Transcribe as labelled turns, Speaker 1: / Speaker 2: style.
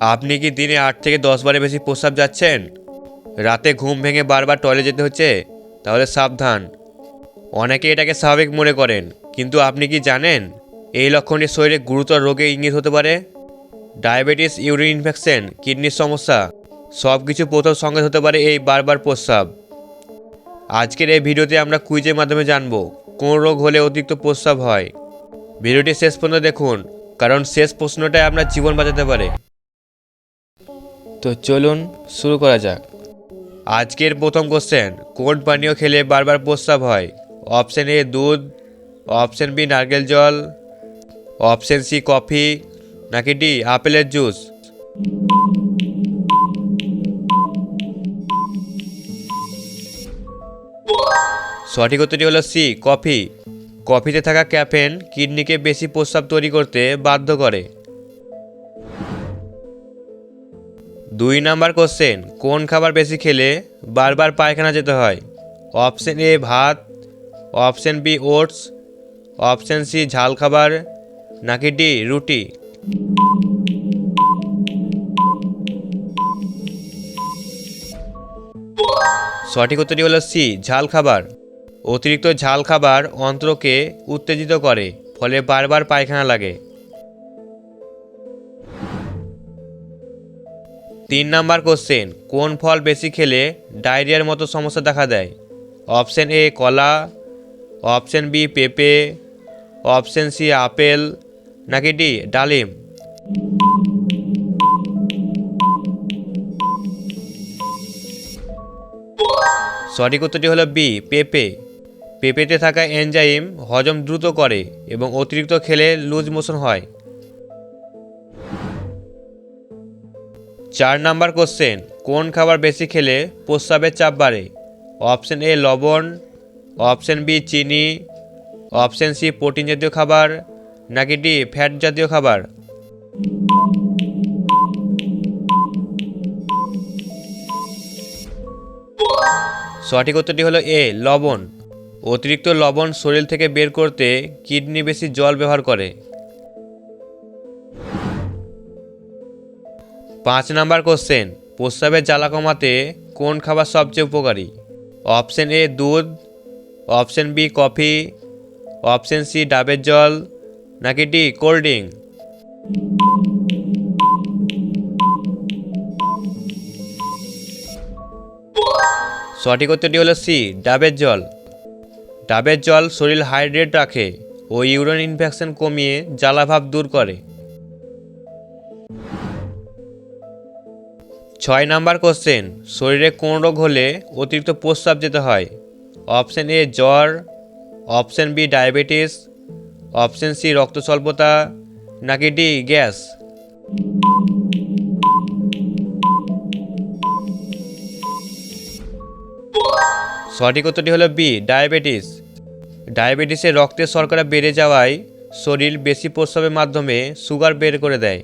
Speaker 1: আপনি কি দিনে আট থেকে দশ বারের বেশি প্রস্রাব যাচ্ছেন? রাতে ঘুম ভেঙে বারবার টয়লেট যেতে হচ্ছে? তাহলে সাবধান। অনেকে এটাকে স্বাভাবিক মনে করেন, কিন্তু আপনি কি জানেন এই লক্ষণটি শরীরে গুরুতর রোগে ইঙ্গিত হতে পারে? ডায়াবেটিস, ইউরিন ইনফেকশন, কিডনির সমস্যা সব কিছু প্রথম সঙ্গে হতে পারে এই বারবার প্রস্রাব। আজকের এই ভিডিওতে আমরা কুইজের মাধ্যমে জানব, কোন রোগ হলে অতিরিক্ত প্রস্রাব হয়। ভিডিওটি শেষ পর্যন্ত দেখুন, কারণ শেষ প্রশ্নটাই আপনার জীবন বাঁচাতে পারে। তো চলুন শুরু করা যাক। আজকের প্রথম কোশ্চেন কোন পানীয় খেলে বারবার প্রস্রাব হয়? অপশন এ দুধ। অপশন বি নারকেল জল। অপশন সি কফি নাকি ডি আপেলের জুস সঠিক উত্তরটি হলো সি কফি কফিতে থাকা ক্যাফেন কিডনিকে বেশি প্রস্রাব তৈরি করতে বাধ্য করে। দুই নাম্বার কোশ্চেন কোন খাবার বেশি খেলে বারবার পায়খানা যেতে হয়? অপশন এ ভাত। Option B oats option C ঝাল খাবার। নাকি ডি রুটি? সঠিক উত্তরটি হলো সি ঝাল খাবার। অতিরিক্ত ঝাল খাবার অন্ত্রকে উত্তেজিত করে, ফলে বারবার পায়খানা লাগে। তিন নাম্বার কোশ্চেন, কোন ফল বেশি খেলে ডায়রিয়ার মতো সমস্যা দেখা দেয়? অপশন এ কলা, অপশন বি পেঁপে, অপশন সি আপেল, নাকি ডি ডালিম? সঠিক উত্তরটি হলো বি, পেঁপে। পেঁপেতে থাকা এনজাইম হজম দ্রুত করে এবং অতিরিক্ত খেলে লুজ মোশন হয়। চার নাম্বার কোশ্চেন, কোন খাবার বেশি খেলে প্রস্রাবের চাপ বাড়ে? অপশন এ লবণ, অপশন বি চিনি, অপশন সি প্রোটিন জাতীয় খাবার, নাকি ডি ফ্যাট জাতীয় খাবার? সঠিক উত্তরটি হলো এ, লবণ। অতিরিক্ত লবণ শরীর থেকে বের করতে কিডনি বেশি জল ব্যবহার করে। পাঁচ নাম্বার কোশ্চেন, প্রস্রাবের জ্বালা কমাতে কোন খাবার সবচেয়ে উপকারী? অপশন এ দুধ, option B coffee, option C ডাবের জল, নাকি ডি কোল্ড ড্রিঙ্ক? সঠিক উত্তরটি হলো সি, ডাবের জল। ডাবের জল শরীর হাইড্রেট রাখে ও ইউরিন ইনফেকশন কমিয়ে জ্বালাভাব দূর করে। ছয় নাম্বার কোশ্চেন, শরীরে কোন রোগ হলে অতিরিক্ত প্রস্রাব যেতে হয়? অপশন এ, জ্বর, option B, diabetes, option C, রক্ত স্বল্পতা, নাকি ডি, গ্যাস? সঠিক উত্তরটি হলো বি, ডায়াবেটিস। ডায়াবেটিসে রক্তের শর্করা বেড়ে যাওয়ায় শরীর বেশি প্রস্রাবের মাধ্যমে সুগার বের করে দেয়।